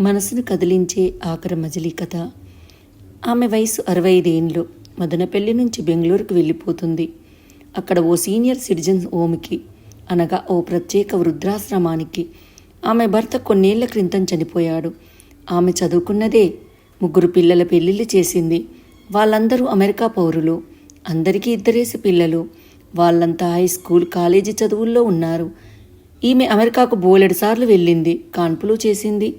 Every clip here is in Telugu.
మనసును కదిలించే ఆఖరి మజిలీ కథ. ఆమె వయసు అరవై ఐదేండ్లు మదనపల్లి నుంచి బెంగళూరుకు వెళ్ళిపోతుంది. అక్కడ ఓ సీనియర్ సిటిజన్ హోమ్కి అనగా ఓ ప్రత్యేక వృద్ధాశ్రమానికి ఆమె భర్త కొన్నేళ్ళ క్రితం చనిపోయాడు. ఆమె చదువుకున్నదే ముగ్గురు పిల్లల పెళ్ళిళ్ళు చేసింది. వాళ్ళందరూ అమెరికా పౌరులు. అందరికీ ఇద్దరేసి పిల్లలు వాళ్ళంతా హై స్కూల్ కాలేజీ చదువుల్లో ఉన్నారు. ఈమె అమెరికాకు బోలెడు సార్లు వెళ్ళింది. కాన్పులు చేసింది.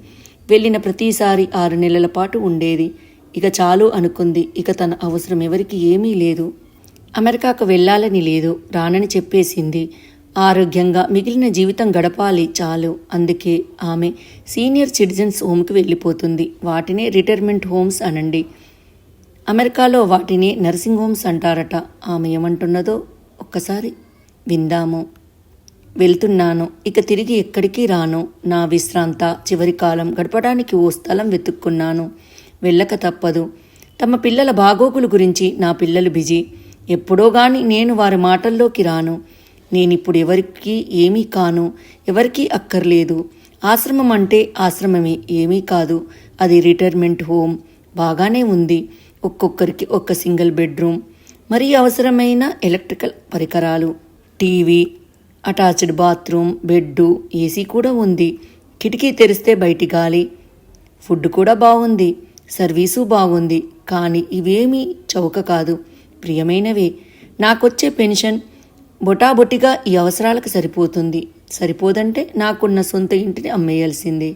వెళ్ళిన ప్రతిసారి ఆరు నెలల పాటు ఉండేది. ఇక చాలు అనుకుంది. ఇక తన అవసరం ఎవరికి ఏమీ లేదు. అమెరికాకు వెళ్ళాలని లేదు. రానని చెప్పేసింది. ఆరోగ్యంగా మిగిలిన జీవితం గడపాలి చాలు. అందుకే ఆమె సీనియర్ సిటిజన్స్ హోమ్కి వెళ్ళిపోతుంది. వాటినే రిటైర్మెంట్ హోమ్స్ అనండి. అమెరికాలో వాటిని నర్సింగ్ హోమ్స్ అంటారట. ఆమె ఏమంటున్నదో ఒక్కసారి విందాము. వెళ్తున్నాను. ఇక తిరిగి ఎక్కడికి రాను? నా విశ్రాంత చివరి కాలం గడపడానికి ఓ స్థలం వెతుక్కున్నాను. వెళ్ళక తప్పదు. తమ పిల్లల బాగోగులు గురించి నా పిల్లలు బిజీ. ఎప్పుడో గాని నేను వారి మాటల్లోకి రాను. నేనిప్పుడు ఎవరికీ ఏమీ కాను. ఎవరికీ అక్కర్లేదు. ఆశ్రమం అంటే ఆశ్రమమే ఏమీ కాదు. అది రిటైర్మెంట్ హోమ్. బాగానే ఉంది. ఒక్కొక్కరికి ఒక్క సింగిల్ బెడ్రూమ్. మరీ అవసరమైన ఎలక్ట్రికల్ పరికరాలు. TV attached bathroom bed AC కూడా ఉంది. కిటికీ తెరిస్తే బయటి గాలి. ఫుడ్ కూడా బాగుంది. సర్వీసు బాగుంది. కానీ ఇవేమీ చౌక కాదు. ప్రియమైనవి నాకొచ్చే పెన్షన్ బొటాబొటిగా ఈ అవసరాలకు సరిపోతుంది. సరిపోదంటే నాకున్న సొంత ఇంటిని అమ్మేయాల్సింది.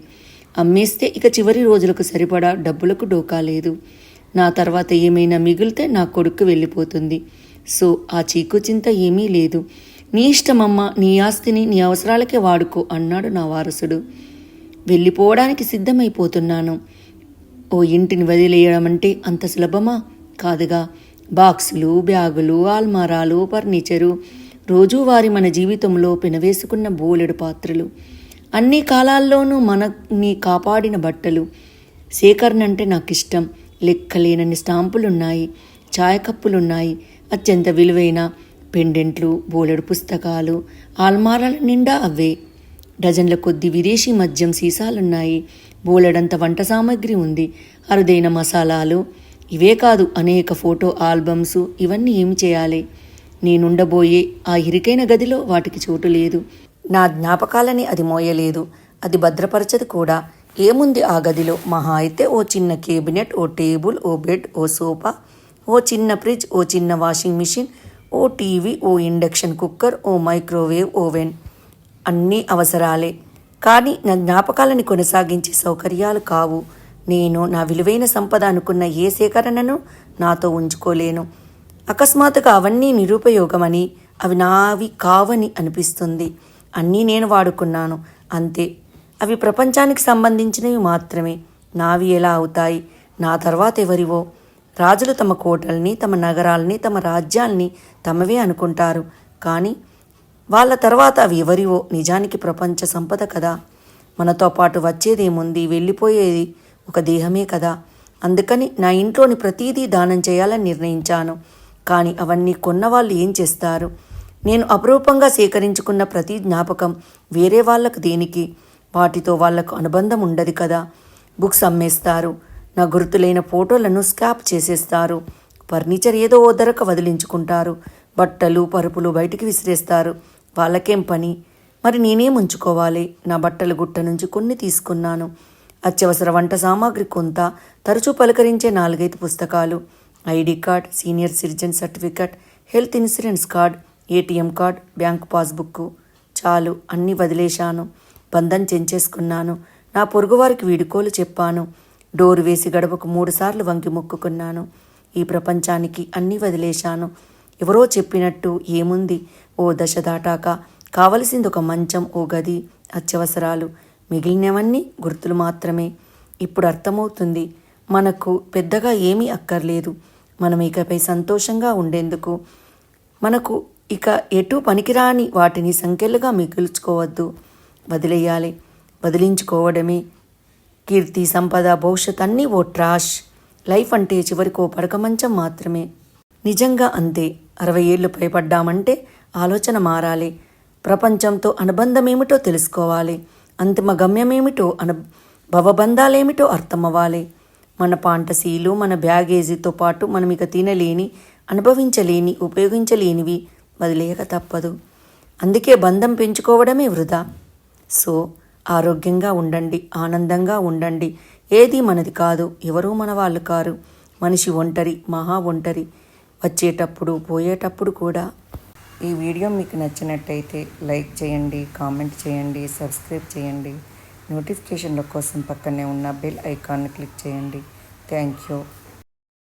అమ్మేస్తే ఇక చివరి రోజులకు సరిపడా డబ్బులకు డోకా లేదు. నా తర్వాత ఏమైనా మిగిలితే నా కొడుకు వెళ్ళిపోతుంది. సో ఆ చీకు చింత ఏమీ లేదు. నీ ఇష్టమమ్మ నీ ఆస్తిని నీ అవసరాలకే వాడుకో అన్నాడు నా వారసుడు. వెళ్ళిపోవడానికి సిద్ధమైపోతున్నాను. ఓ ఇంటిని వదిలేయడం అంటే అంత సులభమా? కాదుగా. బాక్సులు బ్యాగులు ఆల్మారాలు ఫర్నిచరు రోజువారి మన జీవితంలో పెనవేసుకున్న బోలెడు పాత్రలు. అన్ని కాలాల్లోనూ మనని కాపాడిన బట్టలు. సేకరణ అంటే నాకు ఇష్టం లెక్కలేనన్ని స్టాంపులున్నాయి ఛాయకప్పులున్నాయి. అత్యంత విలువైన పెండెంట్లు బోలెడు పుస్తకాలు ఆల్మారాల నిండా అవే. డజన్ల కొద్ది విదేశీ మద్యం సీసాలున్నాయి. బోలెడంత వంట సామాగ్రి ఉంది. అరుదైన మసాలాలు. ఇవే కాదు అనేక ఫోటో ఆల్బమ్స్. ఇవన్నీ ఏమి చేయాలి? నేనుండబోయే ఆ ఇరుకైన గదిలో వాటికి చోటు లేదు. నా జ్ఞాపకాలని అది మోయలేదు. అది భద్రపరచదు కూడా. ఏముంది ఆ గదిలో? మహా అయితే ఓ చిన్న కేబినెట్ ఓ టేబుల్ ఓ బెడ్ ఓ సోఫా ఓ చిన్న ఫ్రిడ్జ్ ఓ చిన్న వాషింగ్ మిషన్ ఓ టీవీ ఓ ఇండక్షన్ కుక్కర్ ఓ మైక్రోవేవ్ ఓవెన్ అన్నీ అవసరాలే. కానీ నా జ్ఞాపకాలని కొనసాగించే సౌకర్యాలు కావు. నేను నా విలువైన సంపద అనుకున్న ఏ సేకరణను నాతో ఉంచుకోలేను. అకస్మాత్తుగా అవన్నీ నిరుపయోగమని అవి నావి కావని అనిపిస్తుంది. అన్నీ నేను వాడుకున్నాను. అంతే. అవి ప్రపంచానికి సంబంధించినవి మాత్రమే. నావి ఎలా అవుతాయి? నా తర్వాత ఎవరివో. రాజులు తమ కోటల్ని తమ నగరాల్ని తమ రాజ్యాల్ని తమవే అనుకుంటారు. కానీ వాళ్ళ తర్వాత అవి ఎవరివో నిజానికి ప్రపంచ సంపద కదా. మనతో పాటు వచ్చేదేముంది? వెళ్ళిపోయేది ఒక దేహమే కదా. అందుకని నా ఇంట్లోని ప్రతీదీ దానం చేయాలని నిర్ణయించాను. కానీ అవన్నీ కొన్నవాళ్ళు ఏం చేస్తారు? నేను అపురూపంగా సేకరించుకున్న ప్రతి జ్ఞాపకం వేరే వాళ్ళకు దేనికి? వాటితో వాళ్ళకు అనుబంధం ఉండదు కదా. బుక్స్ అమ్మేస్తారు. నా గుర్తులైన ఫోటోలను స్కాప్ చేసేస్తారు. ఫర్నిచర్ ఏదో ఓ ధరకు వదిలించుకుంటారు. బట్టలు పరుపులు బయటికి విసిరేస్తారు. వాళ్ళకేం పని? మరి నేనేం ఉంచుకోవాలి? నా బట్టల గుట్ట నుంచి కొన్ని తీసుకున్నాను. అత్యవసర వంట సామాగ్రి కొంత తరచూ పలకరించే నాలుగైదు పుస్తకాలు. ID card senior citizen certificate health insurance card ATM card bank passbook చాలు అన్నీ వదిలేశాను. బంధం చెంచేసుకున్నాను. నా పొరుగువారికి వీడుకోలు చెప్పాను. డోరు వేసి గడపకు మూడుసార్లు వంగి మొక్కుకున్నాను. ఈ ప్రపంచానికి అన్నీ వదిలేశాను. ఎవరో చెప్పినట్టు ఏముంది? ఓ దశ దాటాక కావలసింది ఒక మంచం ఓ గది అత్యవసరాలు. మిగిలినవన్నీ గుర్తులు మాత్రమే. ఇప్పుడు అర్థమవుతుంది. మనకు పెద్దగా ఏమీ అక్కర్లేదు. మనం ఇకపై సంతోషంగా ఉండేందుకు. మనకు ఇక ఎటు పనికిరాని వాటిని సంఖ్యలుగా మిగుల్చుకోవద్దు. వదిలేయాలి. వదిలించుకోవడమే కీర్తి సంపద భవిష్యత్ అన్నీ ఓ ట్రాష్. లైఫ్ అంటే చివరికి ఓ పడక మంచం మాత్రమే. నిజంగా అంతే. అరవై ఏళ్ళు పైపడ్డామంటే ఆలోచన మారాలి. ప్రపంచంతో అనుబంధమేమిటో తెలుసుకోవాలి. అంతిమ గమ్యమేమిటో అను భవబంధాలేమిటో అర్థమవ్వాలి. మన పాంటసీలు మన బ్యాగేజీతో పాటు మనం ఇక తినలేని అనుభవించలేని ఉపయోగించలేనివి వదిలేయక తప్పదు. అందుకే బంధం పెంచుకోవడమే వృధా. సో ఆరోగ్యంగా ఉండండి ఆనందంగా ఉండండి. ఏది మనది కాదు ఎవరూ మన వాళ్ళు కారు. మనిషి ఒంటరి మహా ఒంటరి. వచ్చేటప్పుడు పోయేటప్పుడు కూడా. ఈ వీడియో మీకు నచ్చినట్టయితే లైక్ చేయండి కామెంట్ చేయండి సబ్స్క్రైబ్ చేయండి. నోటిఫికేషన్ల కోసం పక్కనే ఉన్న బెల్ ఐకాన్ని క్లిక్ చేయండి. Thank you.